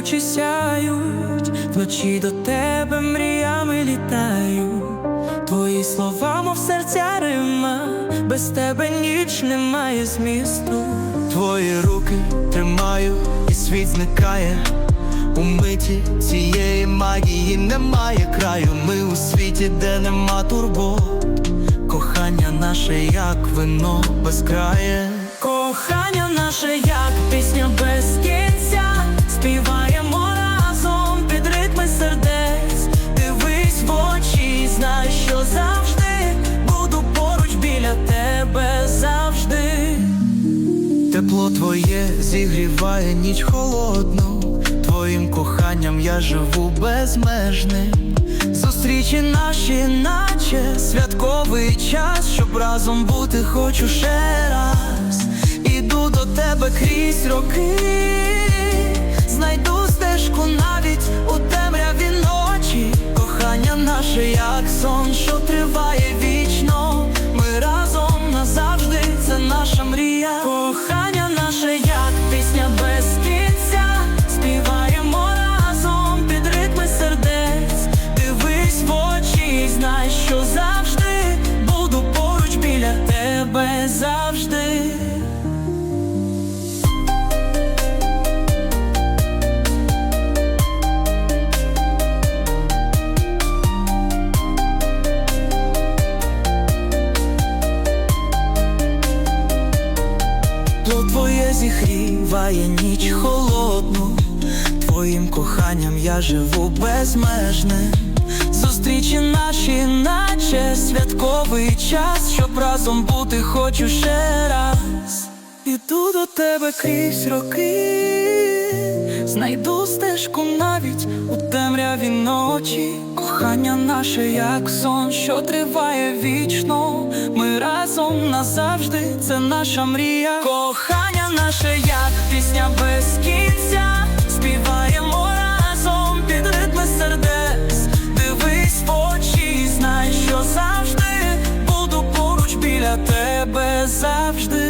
очі сяють, вночі до тебе мріями літаю. Твої слова, мов серця рима, без тебе ніч не має змісту. Твої руки тримаю, і світ зникає. У миті цієї магії немає краю. Ми у світі, де нема турбот. Кохання наше, як вино без крає. Кохання наше, як пісня Тепло твоє зігріває ніч холодну. Твоїм коханням я живу безмежним. Зустрічі наші, наче святковий час, щоб разом бути хочу ще раз. Іду до тебе крізь роки, завжди. Тепло твоє зігріває ніч холодну, твоїм коханням я живу безмежним. Зустрічі наші, наче святковий час, разом бути хочу ще раз. Іду до тебе крізь роки, знайду стежку навіть у темряві ночі. Кохання наше, як сон, що триває вічно. Ми разом назавжди, це наша мрія. Кохання наше, як пісня без кінця. Співаємо тебе завжди.